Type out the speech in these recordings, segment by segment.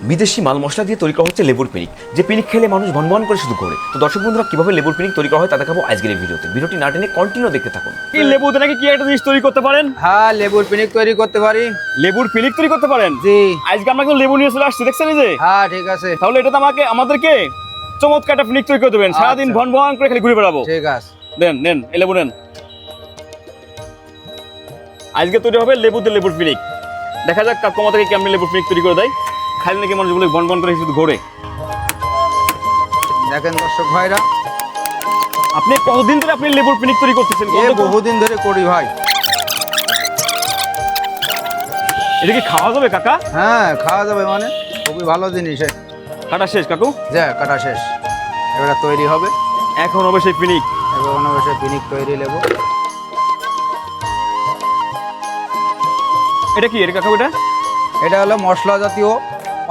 বিদেশি মাল মশলা দিয়ে তৈরি করা হচ্ছে লেবুর পিনিক। যে পিনিক খেলে মানুষ ভনভন করে শুধু করে তো দর্শক বন্ধুরা কীভাবে লেবুর পিনিক তৈরি করা হয় তা দেখাবো আজকের এই ভিডিওতে। ভিডিওটি না টেনে কন্টিনিউ দেখতে থাকুন। এই লেবুতে নাকি কি একটা জিনিস তৈরি করতে পারেন? হ্যাঁ লেবুর পিনিক তৈরি করতে পারি। লেবুর পিনিক তৈরি করতে পারেন? জি। আজকে আমরা কিন্তু লেবু নিয়ে চলে আসছি দেখছেন এই যে? হ্যাঁ ঠিক আছে। তাহলে এটা তো আমাকে আমাদেরকে চমৎকার একটা পিনিক তৈরি করে দেবেন। সারাদিন আচ্ছা। ভন ভন করে খালি ঘুরে বেড়াবো। ঠিক আছে। দেন নেন এই লেবু নেন। আজকে তৈরি হবে লেবুতে লেবুর পিনিক। দেখা যাক কাকু আমাদেরকে কেমনি লেবুর পিনিক তৈরি করে দেয়। খালি নাকি মানুষগুলো বন বন করে শুধু ঘোরে? দেখেন দর্শক ভাইরা। আপনি কতদিন ধরে আপনি লেবুর পিনিক তৈরি করতেছেন? বহুদিন ধরে করি ভাই। এটা কি খাওয়া যাবে কাকা? হ্যাঁ খাওয়া যাবে মানে। খুবই ভালো জিনিস। কাটা শেষ কাকু? যা কাটা শেষ। এবারে তৈরি হবে। এখন হবে সেই পিনিক। এবার মনে বসে পিনিক তৈরি লেবু। এটা কি? এর কাকু এটা? এটা হলো মশলা জাতীয়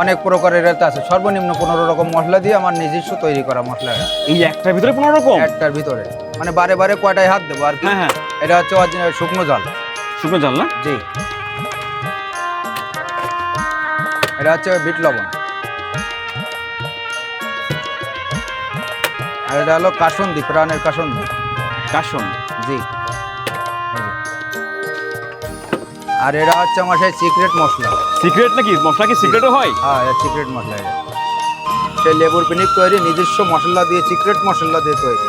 অনেক প্রকারের এটা আছে। সর্বনিম্ন পনেরো রকম মশলা দিয়ে আমার নিজস্ব তৈরি করা মশলা। এই একটার ভিতরে পনেরো রকম? একটার ভিতরে। মানে বারে বারে কয়টায় হাত দেবো আর কি? হ্যাঁ হ্যাঁ। এটা হচ্ছে শুকনো জল। শুকনো জাল না? জি। এটা হচ্ছে বিট লবণ। আর এটা হলো কাসন্দি প্রাণের কাসন্দি। কাশন জি। আর এটা হচ্ছে আমার সেই সিক্রেট মশলা। সিক্রেট নাকি? মশলা কি সিক্রেটও হয়? হ্যাঁ এটা সিক্রেট মশলা এটা। সেই লেবুর পিনিক তৈরি নিজস্ব মশলা দিয়ে সিক্রেট মশলা দিয়ে তৈরি।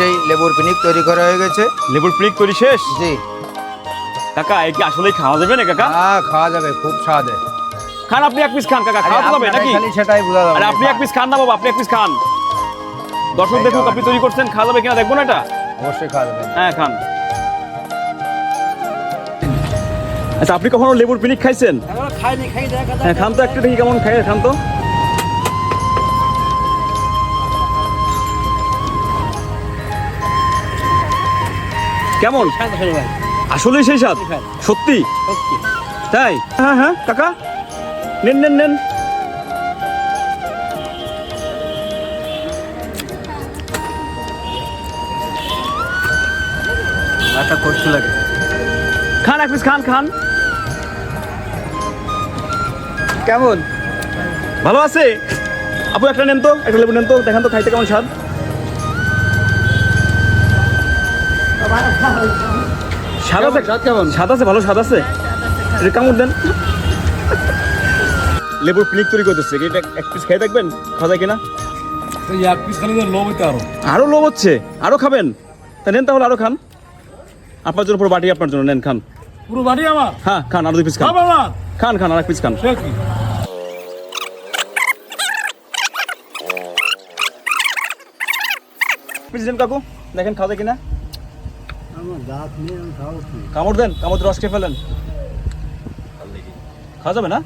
সেই লেবুর পিনিক তৈরি করা হয়ে গেছে। লেবুর পিনিক তৈরি শেষ? জি। কাকা এই কি আসলেই খাওয়া যাবে না কাকা? হ্যাঁ খাওয়া যাবে খুব স্বাদে। খান আপনি এক পিস খান কাকা খাওয়া যাবে নাকি? খালি সেটাই বোঝা যাবে। আপনি এক পিস খান না বাবা আপনি এক পিস খান। দর্শক দেখুক আপনি তৈরি করছেন খাওয়া যাবে কিনা দেখব না এটা? অবশ্যই খাওয়া যাবে। হ্যাঁ খান। আচ্ছা আপনি কখনো লেবুর পিনিক খাইছেন? হ্যাঁ খান তো একটু দেখি কেমন খাই খান তো। কেমন? আসলেই সেই স্বাদ? সত্যি। তাই? হ্যাঁ হ্যাঁ কাকা। নেন নেন নেন। একটা কষ্ট লাগে। খান এক পিস খান খান। কেমন? ভালো আছে? আপু একটা নেন তো একটা লেবু নেন তো দেখান তো খাইতে কেমন স্বাদ। স্বাদ আছে? স্বাদ কেমন? স্বাদ আছে ভালো স্বাদ আছে। এটা কামড় দেন। লেবুর পিনিক তৈরি করতেছে এটা এক পিস খেয়ে দেখবেন? খাওয়া যায় কিনা? এক পিস খালি লোভ হইতে আরও। আরও লোভ হচ্ছে আরও খাবেন। তা নেন তাহলে আরও খান। আপনার জন্য পুরো বাটি আপনার জন্য নেন খান। পুরো বাটি আমার? হ্যাঁ খান আর দুই পিস খান। খান খান আর এক পিস খান দেন কাকু দেখেন খাওয়া কিনা? আমার দাঁত নেই আমি খাব কি? কামড় দেন কামড় রস খেয়ে ফেলেন। খাওয়া যাবে না?